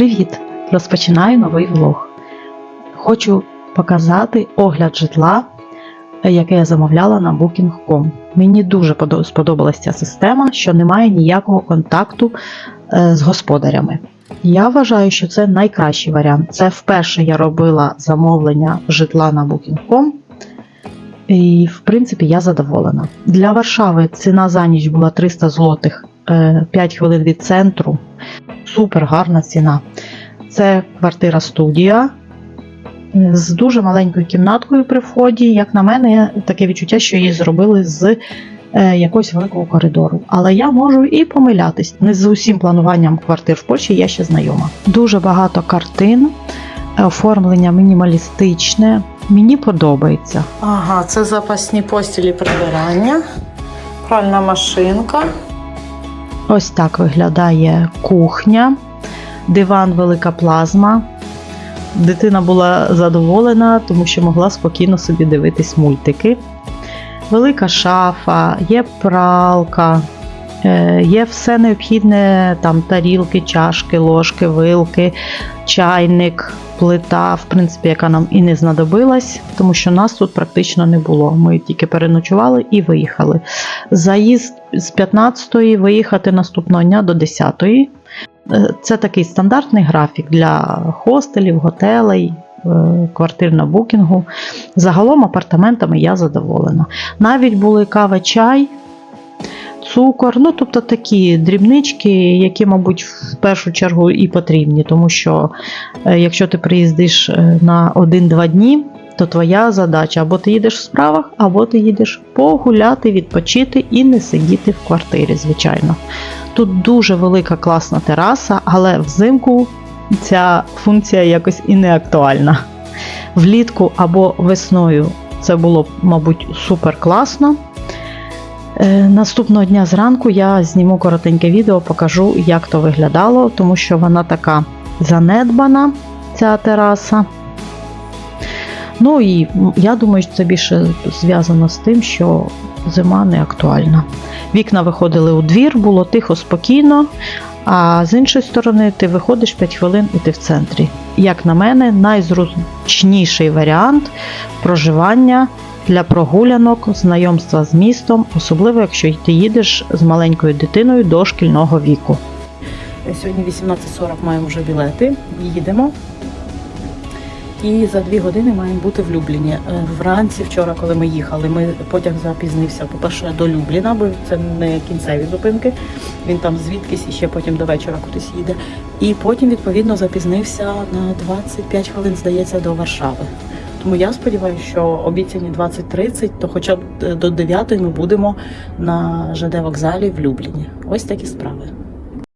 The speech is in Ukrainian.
Привіт! Розпочинаю новий влог. Хочу показати огляд житла, е, яке я замовляла на Booking.com. Мені дуже сподобалася ця система, що немає ніякого контакту е, з господарями. Я вважаю, що це найкращий варіант. Це вперше я робила замовлення житла на Booking.com. І, в принципі, я задоволена. Для Варшави ціна за ніч була 300 злотих, 5 хвилин від центру. Супер гарна ціна. Це квартира студія з дуже маленькою кімнаткою при вході. Як на мене, таке відчуття, що її зробили з е, якогось великого коридору. Але я можу і помилятись. Не з усім плануванням квартир в Польщі я ще знайома. Дуже багато картин, е, оформлення мінімалістичне. Мені подобається. Ага, це запасні постілі прибирання, пральна машинка. Ось так виглядає кухня, диван велика плазма. Дитина була задоволена, тому що могла спокійно собі дивитись мультики. Велика шафа, є пралка, є все необхідне, там тарілки, чашки, ложки, вилки, чайник, плита, в принципі, яка нам і не знадобилась, тому що нас тут практично не було. Ми тільки переночували і виїхали. Заїзд з 15-ї, виїхати наступного дня до 10-ї. Е, Це такий стандартний графік для хостелів, готелей, е, квартир на букінгу. Загалом апартаментами я задоволена. Навіть були кава, чай, цукор, ну тобто такі дрібнички, які, мабуть, в першу чергу і потрібні, тому що е, якщо ти приїздиш е, на 1-2 дні, то твоя задача або ти їдеш в справах, або ти їдеш погуляти, відпочити і не сидіти в квартирі, звичайно. Тут дуже велика класна тераса, але взимку ця функція якось і не актуальна. Влітку або весною це було, мабуть, супер класно. Е, Наступного дня зранку я зніму коротеньке відео, покажу, як то виглядало, тому що вона така занедбана, ця тераса. Ну і я думаю, що це більше зв'язано з тим, що зима не актуальна. Вікна виходили у двір, було тихо, спокійно. А з іншої сторони, ти виходиш 5 хвилин і ти в центрі. Як на мене, найзручніший варіант проживання для прогулянок, знайомства з містом, особливо якщо ти їдеш з маленькою дитиною до шкільного віку. Сьогодні 18.40 маємо вже білети. Їдемо. І за дві години маємо бути в Любліні. Е, Вранці, вчора, коли ми їхали, ми потяг запізнився, по-перше, до Любліна, бо це не кінцеві зупинки. Він там звідкись і ще потім до вечора кудись їде. І потім, відповідно, запізнився на 25 хвилин, здається, до Варшави. Тому я сподіваюся, що обіцяні 20.30, то хоча б е, до 9 ми будемо на ЖД вокзалі в Любліні. Ось такі справи.